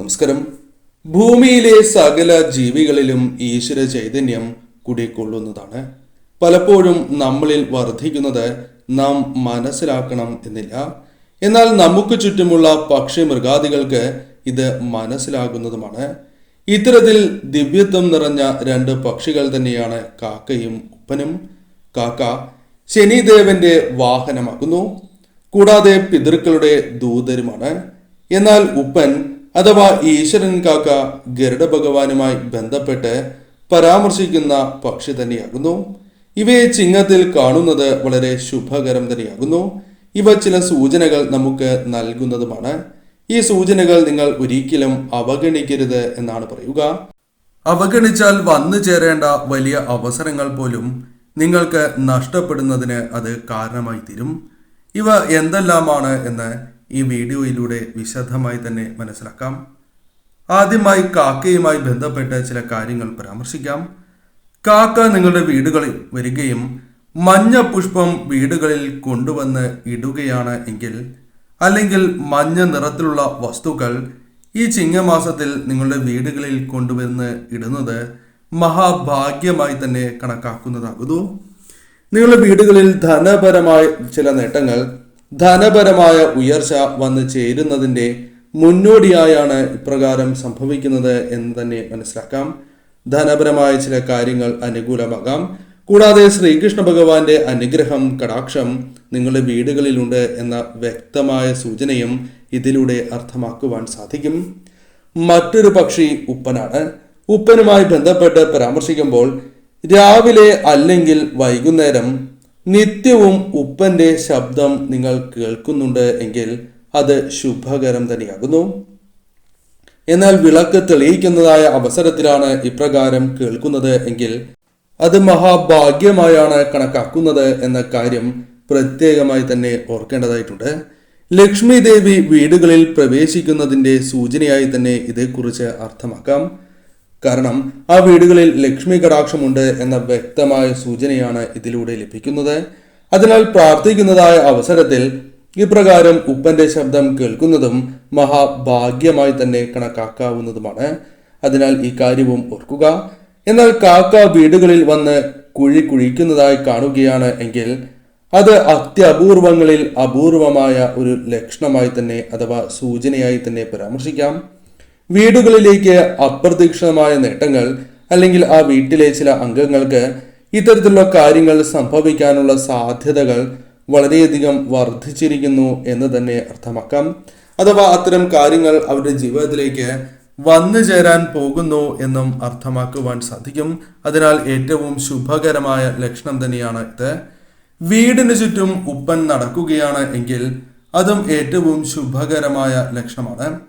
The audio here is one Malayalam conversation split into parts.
നമസ്കാരം. ഭൂമിയിലെ സകല ജീവികളിലും ഈശ്വര ചൈതന്യം കുടികൊള്ളുന്നതാണ്. പലപ്പോഴും നമ്മളിൽ വർദ്ധിക്കുന്നത് നാം മനസ്സിലാക്കണം എന്നില്ല. എന്നാൽ നമുക്ക് ചുറ്റുമുള്ള പക്ഷി മൃഗാദികൾക്ക് ഇത് മനസ്സിലാകുന്നതുമാണ്. ഇത്തരത്തിൽ ദിവ്യത്വം നിറഞ്ഞ രണ്ട് പക്ഷികൾ തന്നെയാണ് കാക്കയും ഉപ്പനും. കാക്ക ശനിദേവന്റെ വാഹനമാകുന്നു. കൂടാതെ പിതൃക്കളുടെ ദൂതരുമാണ്. എന്നാൽ ഉപ്പൻ അഥവാ ഈശ്വരൻ കാക്ക ഗരുഡ ഭഗവാനുമായി ബന്ധപ്പെട്ട് പരാമർശിക്കുന്ന പക്ഷി തന്നെയാകുന്നു. ഇവയെ ചിങ്ങത്തിൽ കാണുന്നത് വളരെ ശുഭകരം തന്നെയാകുന്നു. ഇവ ചില സൂചനകൾ നമുക്ക് നൽകുന്നതുമാണ്. ഈ സൂചനകൾ നിങ്ങൾ ഒരിക്കലും അവഗണിക്കരുത് എന്നാണ് പറയുക. അവഗണിച്ചാൽ വന്നു ചേരേണ്ട വലിയ അവസരങ്ങൾ പോലും നിങ്ങൾക്ക് നഷ്ടപ്പെടുന്നതിന് അത് കാരണമായി തീരും. ഇവ എന്തെല്ലാമാണ് എന്ന് ഈ വീഡിയോയിലൂടെ വിശദമായി തന്നെ മനസ്സിലാക്കാം. ആദ്യമായി കാക്കയുമായി ബന്ധപ്പെട്ട ചില കാര്യങ്ങൾ പരാമർശിക്കാം. കാക്ക നിങ്ങളുടെ വീടുകളിൽ വരികയും മഞ്ഞ പുഷ്പം വീടുകളിൽ കൊണ്ടുവന്ന് ഇടുകയാണ് എങ്കിൽ അല്ലെങ്കിൽ മഞ്ഞ നിറത്തിലുള്ള വസ്തുക്കൾ ഈ ചിങ്ങമാസത്തിൽ നിങ്ങളുടെ വീടുകളിൽ കൊണ്ടുവന്ന് ഇടുന്നത് മഹാഭാഗ്യമായി തന്നെ കണക്കാക്കുന്നതാകുന്നു. നിങ്ങളുടെ വീടുകളിൽ ധനപരമായ ചില നേട്ടങ്ങൾ ധനപരമായ ഉയർച്ച വന്ന് ചേരുന്നതിന്റെ മുന്നോടിയായാണ് ഇപ്രകാരം സംഭവിക്കുന്നത് എന്ന് തന്നെ മനസ്സിലാക്കാം. ധനപരമായ ചില കാര്യങ്ങൾ അനുകൂലമാകാം. കൂടാതെ ശ്രീകൃഷ്ണ ഭഗവാന്റെ അനുഗ്രഹം കടാക്ഷം നിങ്ങളുടെ വീടുകളിലുണ്ട് എന്ന വ്യക്തമായ സൂചനയും ഇതിലൂടെ അർത്ഥമാക്കുവാൻ സാധിക്കും. മറ്റൊരു പക്ഷി ഉപ്പനാണ്. ഉപ്പനുമായി ബന്ധപ്പെട്ട് പരാമർശിക്കുമ്പോൾ രാവിലെ അല്ലെങ്കിൽ വൈകുന്നേരം നിത്യവും ഉപ്പന്റെ ശബ്ദം നിങ്ങൾ കേൾക്കുന്നുണ്ട് എങ്കിൽ അത് ശുഭകരം തന്നെയാകുന്നു. എന്നാൽ വിളക്ക് തെളിയിക്കുന്നതായ അവസരത്തിലാണ് ഇപ്രകാരം കേൾക്കുന്നത് എങ്കിൽ അത് മഹാഭാഗ്യമായാണ് കണക്കാക്കുന്നത് എന്ന കാര്യം പ്രത്യേകമായി തന്നെ ഓർക്കേണ്ടതായിട്ടുണ്ട്. ലക്ഷ്മി ദേവി വീടുകളിൽ പ്രവേശിക്കുന്നതിന്റെ സൂചനയായി തന്നെ ഇതേക്കുറിച്ച് അർത്ഥമാക്കാം. കാരണം ആ വീടുകളിൽ ലക്ഷ്മി കടാക്ഷമുണ്ട് എന്ന വ്യക്തമായ സൂചനയാണ് ഇതിലൂടെ ലഭിക്കുന്നത്. അതിനാൽ പ്രാർത്ഥിക്കുന്നതായ അവസരത്തിൽ ഇപ്രകാരം ഉപ്പന്റെ ശബ്ദം കേൾക്കുന്നതും മഹാഭാഗ്യമായി തന്നെ കണക്കാക്കാവുന്നതുമാണ്. അതിനാൽ ഈ കാര്യവും ഓർക്കുക. എന്നാൽ കാക്ക വീടുകളിൽ വന്ന് കുഴി കുഴിക്കുന്നതായി കാണുകയാണ് എങ്കിൽ അത് അത്യപൂർവങ്ങളിൽ അപൂർവമായ ഒരു ലക്ഷണമായി തന്നെ അഥവാ സൂചനയായി തന്നെ പരാമർശിക്കാം. വീടുകളിലേക്ക് അപ്രതീക്ഷിതമായ നേട്ടങ്ങൾ അല്ലെങ്കിൽ ആ വീട്ടിലെ ചില അംഗങ്ങൾക്ക് ഇത്തരത്തിലുള്ള കാര്യങ്ങൾ സംഭവിക്കാനുള്ള സാധ്യതകൾ വളരെയധികം വർദ്ധിച്ചിരിക്കുന്നു എന്ന് തന്നെ അർത്ഥമാക്കാം. അഥവാ അത്തരം കാര്യങ്ങൾ അവരുടെ ജീവിതത്തിലേക്ക് വന്നു ചേരാൻ പോകുന്നു എന്നും അർത്ഥമാക്കുവാൻ സാധിക്കും. അതിനാൽ ഏറ്റവും ശുഭകരമായ ലക്ഷണം തന്നെയാണ് ഇത്. വീടിന് ചുറ്റും ഉപ്പൻ നടക്കുകയാണ് എങ്കിൽ അതും ഏറ്റവും ശുഭകരമായ ലക്ഷണമാണ്.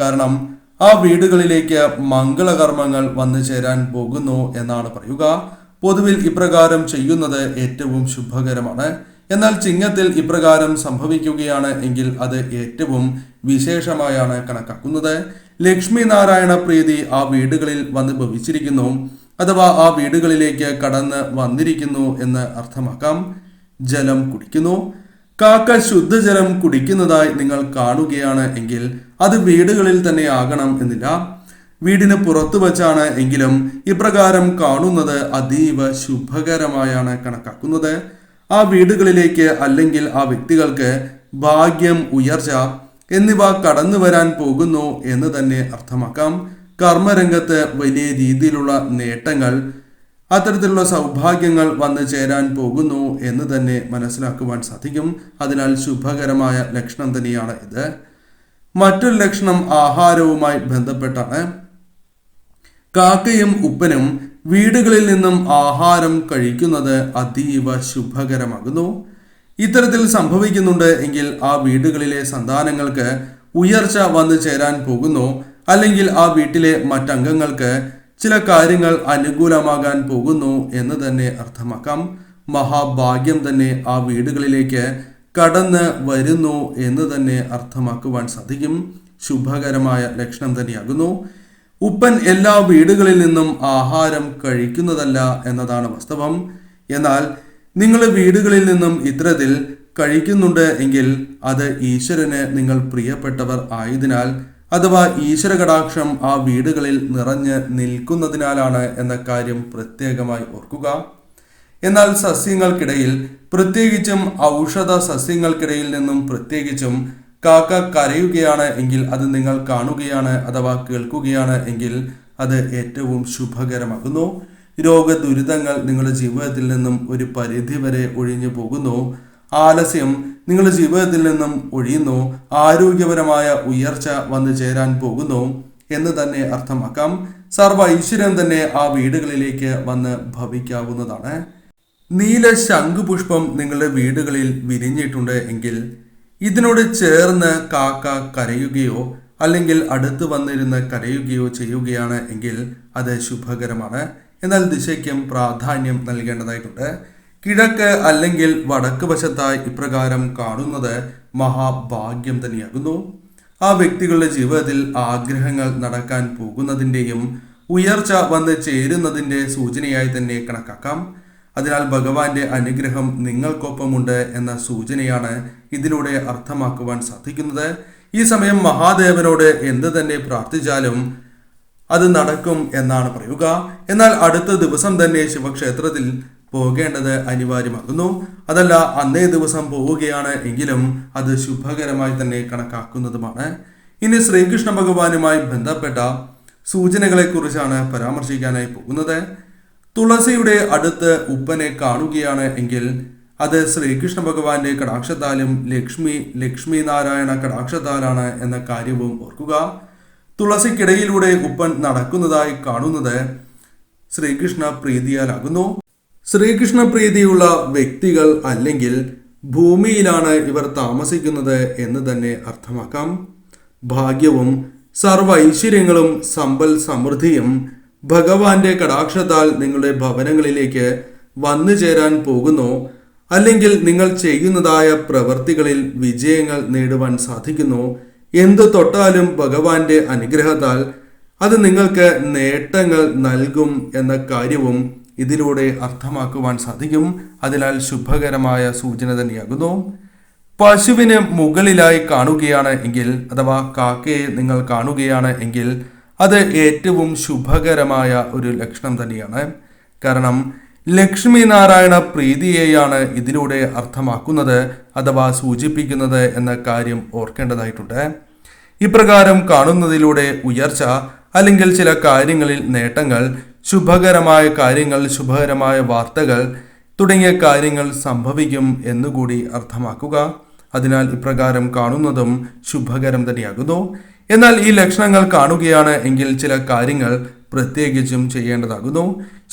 കാരണം ആ വീടുകളിലേക്ക് മംഗളകർമ്മങ്ങൾ വന്നു ചേരാൻ പോകുന്നു എന്നാണ് പറയുക. പൊതുവിൽ ഇപ്രകാരം ചെയ്യുന്നത് ഏറ്റവും ശുഭകരമാണ്. എന്നാൽ ചിങ്ങത്തിൽ ഇപ്രകാരം സംഭവിക്കുകയാണ് എങ്കിൽ അത് ഏറ്റവും വിശേഷമായാണ് കണക്കാക്കുന്നത്. ലക്ഷ്മി നാരായണ പ്രീതി ആ വീടുകളിൽ വന്ന് ഭവിച്ചിരിക്കുന്നു. അഥവാ ആ വീടുകളിലേക്ക് കടന്ന് വന്നിരിക്കുന്നു എന്ന് അർത്ഥമാക്കാം. ജലം കുടിക്കുന്നു. കാക്ക ശുദ്ധജലം കുടിക്കുന്നതായി നിങ്ങൾ കാണുകയാണ് എങ്കിൽ അത് വീടുകളിൽ തന്നെ ആകണം എന്നില്ല. വീടിന് പുറത്തു വച്ചാണ് എങ്കിലും ഇപ്രകാരം കാണുന്നത് അതീവ ശുഭകരമായാണ് കണക്കാക്കുന്നത്. ആ വീടുകളിലേക്ക് അല്ലെങ്കിൽ ആ വ്യക്തികൾക്ക് ഭാഗ്യം ഉയർച്ച എന്നിവ കടന്നു വരാൻ പോകുന്നു എന്ന് തന്നെ അർത്ഥമാക്കാം. കർമ്മരംഗത്ത് വലിയ രീതിയിലുള്ള നേട്ടങ്ങൾ അത്തരത്തിലുള്ള സൗഭാഗ്യങ്ങൾ വന്നു ചേരാൻ പോകുന്നു എന്ന് തന്നെ മനസ്സിലാക്കുവാൻ സാധിക്കും. അതിനാൽ ശുഭകരമായ ലക്ഷണം തന്നെയാണ് ഇത്. മറ്റൊരു ലക്ഷണം ആഹാരവുമായി ബന്ധപ്പെട്ടാണ്. കാക്കയും ഉപ്പനും വീടുകളിൽ നിന്നും ആഹാരം കഴിക്കുന്നത് അതീവ ശുഭകരമാകുന്നു. ഇത്തരത്തിൽ സംഭവിക്കുന്നുണ്ട് എങ്കിൽ ആ വീടുകളിലെ സന്താനങ്ങൾക്ക് ഉയർച്ച വന്നു ചേരാൻ പോകുന്നു. അല്ലെങ്കിൽ ആ വീട്ടിലെ മറ്റംഗങ്ങൾക്ക് ചില കാര്യങ്ങൾ അനുകൂലമാകാൻ പോകുന്നു എന്ന് തന്നെ അർത്ഥമാക്കാം. മഹാഭാഗ്യം തന്നെ ആ വീടുകളിലേക്ക് കടന്ന് വരുന്നു എന്ന് തന്നെ അർത്ഥമാക്കുവാൻ സാധിക്കും. ശുഭകരമായ ലക്ഷണം തന്നെയാകുന്നു. ഉപ്പൻ എല്ലാ വീടുകളിൽ നിന്നും ആഹാരം കഴിക്കുന്നതല്ല എന്നതാണ് വാസ്തവം. എന്നാൽ നിങ്ങൾ വീടുകളിൽ നിന്നും ഇത്തരത്തിൽ കഴിക്കുന്നുണ്ട് എങ്കിൽ അത് ഈശ്വരന് നിങ്ങൾ പ്രിയപ്പെട്ടവർ ആയതിനാൽ അഥവാ ഈശ്വര കടാക്ഷം ആ വീടുകളിൽ നിറഞ്ഞ് നിൽക്കുന്നതിനാലാണ് എന്ന കാര്യം പ്രത്യേകമായി ഓർക്കുക. എന്നാൽ സസ്യങ്ങൾക്കിടയിൽ പ്രത്യേകിച്ചും ഔഷധ സസ്യങ്ങൾക്കിടയിൽ നിന്നും പ്രത്യേകിച്ചും കാക്ക കരയുകയാണ് എങ്കിൽ അത് നിങ്ങൾ കാണുകയാണ് അഥവാ കേൾക്കുകയാണ് എങ്കിൽ അത് ഏറ്റവും ശുഭകരമാകുന്നു. രോഗ ദുരിതങ്ങൾ നിങ്ങളുടെ ജീവിതത്തിൽ നിന്നും ഒരു പരിധി വരെ ഒഴിഞ്ഞു പോകുന്നു. ആലസ്യം നിങ്ങളുടെ ജീവിതത്തിൽ നിന്നും ഒഴിയുന്നു. ആരോഗ്യപരമായ ഉയർച്ച വന്നു ചേരാൻ പോകുന്നു എന്ന് തന്നെ അർത്ഥമാക്കാം. സർവ ഐശ്വര്യം തന്നെ ആ വീടുകളിലേക്ക് വന്ന് ഭവിക്കാവുന്നതാണ്. നീല ശംഖുപുഷ്പം നിങ്ങളുടെ വീടുകളിൽ വിരിഞ്ഞിട്ടുണ്ട് എങ്കിൽ ഇതിനോട് ചേർന്ന് കാക്ക കരയുകയോ അല്ലെങ്കിൽ അടുത്ത് വന്നിരുന്ന് കരയുകയോ ചെയ്യുകയാണ് എങ്കിൽ അത് ശുഭകരമാണ്. എന്നാൽ ദിശയ്ക്കും പ്രാധാന്യം നൽകേണ്ടതായിട്ടുണ്ട്. കിഴക്ക് അല്ലെങ്കിൽ വടക്ക് വശത്തായി ഇപ്രകാരം കാണുന്നത് മഹാഭാഗ്യം തന്നെയാകുന്നു. ആ വ്യക്തികളുടെ ജീവിതത്തിൽ ആഗ്രഹങ്ങൾ നടക്കാൻ പോകുന്നതിന്റെയും ഉയർച്ച വന്ന് ചേരുന്നതിന്റെ സൂചനയായി തന്നെ കണക്കാക്കാം. അതിനാൽ ഭഗവാന്റെ അനുഗ്രഹം നിങ്ങൾക്കൊപ്പമുണ്ട് എന്ന സൂചനയാണ് ഇതിലൂടെ അർത്ഥമാക്കുവാൻ സാധിക്കുന്നത്. ഈ സമയം മഹാദേവനോട് എന്ത് തന്നെ പ്രാർത്ഥിച്ചാലും അത് നടക്കും എന്നാണ് പറയുക. എന്നാൽ അടുത്ത ദിവസം തന്നെ ശിവക്ഷേത്രത്തിൽ പോകേണ്ടത് അനിവാര്യമാകുന്നു അതല്ല അന്നേ ദിവസം പോവുകയാണ് എങ്കിലും അത് ശുഭകരമായി തന്നെ കണക്കാക്കുന്നതുമാണ്. ഇനി ശ്രീകൃഷ്ണ ഭഗവാനുമായി ബന്ധപ്പെട്ട സൂചനകളെക്കുറിച്ചാണ് പരാമർശിക്കാനായി പോകുന്നത്. തുളസിയുടെ അടുത്ത് ഉപ്പനെ കാണുകയാണ് എങ്കിൽ അത് ശ്രീകൃഷ്ണ ഭഗവാന്റെ കടാക്ഷത്താലും ലക്ഷ്മി ലക്ഷ്മി നാരായണ കടാക്ഷത്താലാണ് എന്ന കാര്യവും ഓർക്കുക. തുളസിക്കിടയിലൂടെ ഉപ്പൻ നടക്കുന്നതായി കാണുന്നത് ശ്രീകൃഷ്ണ പ്രീതിയാലാകുന്നു. ശ്രീകൃഷ്ണ പ്രീതിയുള്ള വ്യക്തികൾ അല്ലെങ്കിൽ ഭൂമിയിലാണ് ഇവർ താമസിക്കുന്നത് എന്ന് തന്നെ അർത്ഥമാക്കാം. ഭാഗ്യവും സർവ ഐശ്വര്യങ്ങളും സമ്പൽ സമൃദ്ധിയും ഭഗവാന്റെ കടാക്ഷത്താൽ നിങ്ങളുടെ ഭവനങ്ങളിലേക്ക് വന്നു ചേരാൻ പോകുന്നു. അല്ലെങ്കിൽ നിങ്ങൾ ചെയ്യുന്നതായ പ്രവൃത്തികളിൽ വിജയങ്ങൾ നേടുവാൻ സാധിക്കുന്നു. എന്തു തൊട്ടാലും ഭഗവാന്റെ അനുഗ്രഹത്താൽ അത് നിങ്ങൾക്ക് നേട്ടങ്ങൾ നൽകും എന്ന കാര്യവും ഇതിലൂടെ അർത്ഥമാക്കുവാൻ സാധിക്കും. അതിനാൽ ശുഭകരമായ സൂചന തന്നെയാകുന്നു. പശുവിന് മുകളിലായി കാണുകയാണ് എങ്കിൽ അഥവാ കാക്കയെ നിങ്ങൾ കാണുകയാണ് എങ്കിൽ അത് ഏറ്റവും ശുഭകരമായ ഒരു ലക്ഷണം തന്നെയാണ്. കാരണം ലക്ഷ്മി നാരായണ പ്രീതിയെയാണ് ഇതിലൂടെ അർത്ഥമാക്കുന്നത് അഥവാ സൂചിപ്പിക്കുന്നത് എന്ന കാര്യം ഓർക്കേണ്ടതായിട്ടുണ്ട്. ഇപ്രകാരം കാണുന്നതിലൂടെ ഉയർച്ച അല്ലെങ്കിൽ ചില കാര്യങ്ങളിൽ നേട്ടങ്ങൾ ശുഭകരമായ കാര്യങ്ങൾ ശുഭകരമായ വാർത്തകൾ തുടങ്ങിയ കാര്യങ്ങൾ സംഭവിക്കും എന്നുകൂടി അർത്ഥമാക്കുക. അതിനാൽ ഇപ്രകാരം കാണുന്നതും ശുഭകരം തന്നെയാകുന്നു. എന്നാൽ ഈ ലക്ഷണങ്ങൾ കാണുകയാണ് എങ്കിൽ ചില കാര്യങ്ങൾ പ്രത്യേകിച്ചും ചെയ്യേണ്ടതാകുന്നു.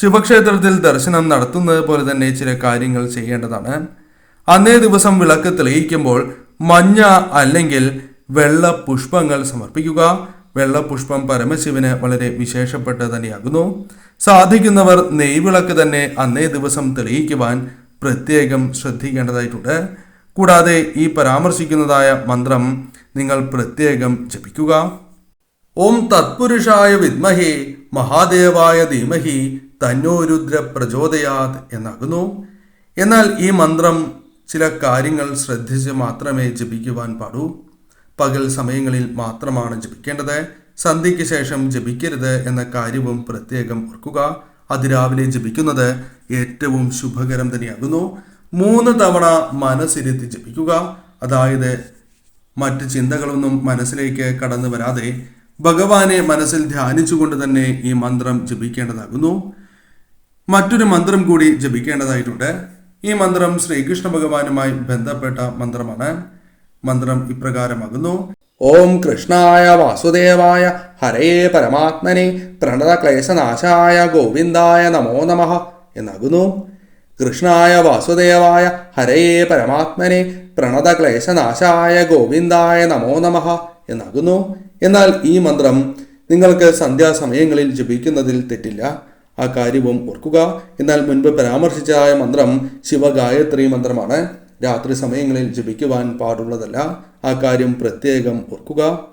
ശിവക്ഷേത്രത്തിൽ ദർശനം നടത്തുന്നത് പോലെ തന്നെ ചില കാര്യങ്ങൾ ചെയ്യേണ്ടതാണ്. അന്നേ ദിവസം വിളക്ക് തെളിയിക്കുമ്പോൾ മഞ്ഞ അല്ലെങ്കിൽ വെള്ള പുഷ്പങ്ങൾ സമർപ്പിക്കുക. വെള്ള പുഷ്പം പരമശിവന് വളരെ വിശേഷപ്പെട്ട തന്നെയാകുന്നു. സാധിക്കുന്നവർ നെയ്വിളക്ക് തന്നെ അന്നേ ദിവസം തെളിയിക്കുവാൻ പ്രത്യേകം ശ്രദ്ധിക്കേണ്ടതായിട്ടുണ്ട്. കൂടാതെ ഈ പരാമർശിക്കുന്നതായ മന്ത്രം നിങ്ങൾ പ്രത്യേകം ജപിക്കുക. ഓം തത്പുരുഷായ വിദ്മഹി മഹാദേവായ ധീമഹി തന്നോരുദ്ര പ്രചോദയാത് എന്നാകുന്നു. എന്നാൽ ഈ മന്ത്രം ചില കാര്യങ്ങൾ ശ്രദ്ധിച്ച് മാത്രമേ ജപിക്കുവാൻ പാടൂ. പകൽ സമയങ്ങളിൽ മാത്രമാണ് ജപിക്കേണ്ടത്. സന്ധ്യയ്ക്ക് ശേഷം ജപിക്കരുത് എന്ന കാര്യവും പ്രത്യേകം ഓർക്കുക. അതിരാവിലെ ജപിക്കുന്നത് ഏറ്റവും ശുഭകരം തന്നെയാകുന്നു. മൂന്ന് തവണ മനസ്സിരുത്തി ജപിക്കുക. അതായത് മറ്റ് ചിന്തകളൊന്നും മനസ്സിലേക്ക് കടന്നു വരാതെ ഭഗവാനെ മനസ്സിൽ ധ്യാനിച്ചുകൊണ്ട് തന്നെ ഈ മന്ത്രം ജപിക്കേണ്ടതാകുന്നു. മറ്റൊരു മന്ത്രം കൂടി ജപിക്കേണ്ടതായിട്ടുണ്ട്. ഈ മന്ത്രം ശ്രീകൃഷ്ണ ഭഗവാനുമായി ബന്ധപ്പെട്ട മന്ത്രമാണ്. മന്ത്രം ഇപ്രകാരമാകുന്നു. ഓം കൃഷ്ണായ വാസുദേവായ ഹരേ പരമാത്മനെ പ്രണതക്ലേശനാശായ ഗോവിന്ദായ നമോ നമ എന്നാകുന്നു. കൃഷ്ണായ വാസുദേവായ ഹരേ പരമാത്മനെ പ്രണതക്ലേശനാശായ ഗോവിന്ദായ നമോ നമ എന്നാകുന്നു. എന്നാൽ ഈ മന്ത്രം നിങ്ങൾക്ക് സന്ധ്യാസമയങ്ങളിൽ ജപിക്കുന്നതിൽ തെറ്റില്ല. ആ കാര്യവും ഓർക്കുക. എന്നാൽ മുൻപ് പരാമർശിച്ചതായ മന്ത്രം ശിവഗായത്രി മന്ത്രമാണ്. രാത്രി സമയങ്ങളിൽ ജപിക്കുവാൻ പാടുള്ളതല്ല. ആ കാര്യം പ്രത്യേകം ഓർക്കുക.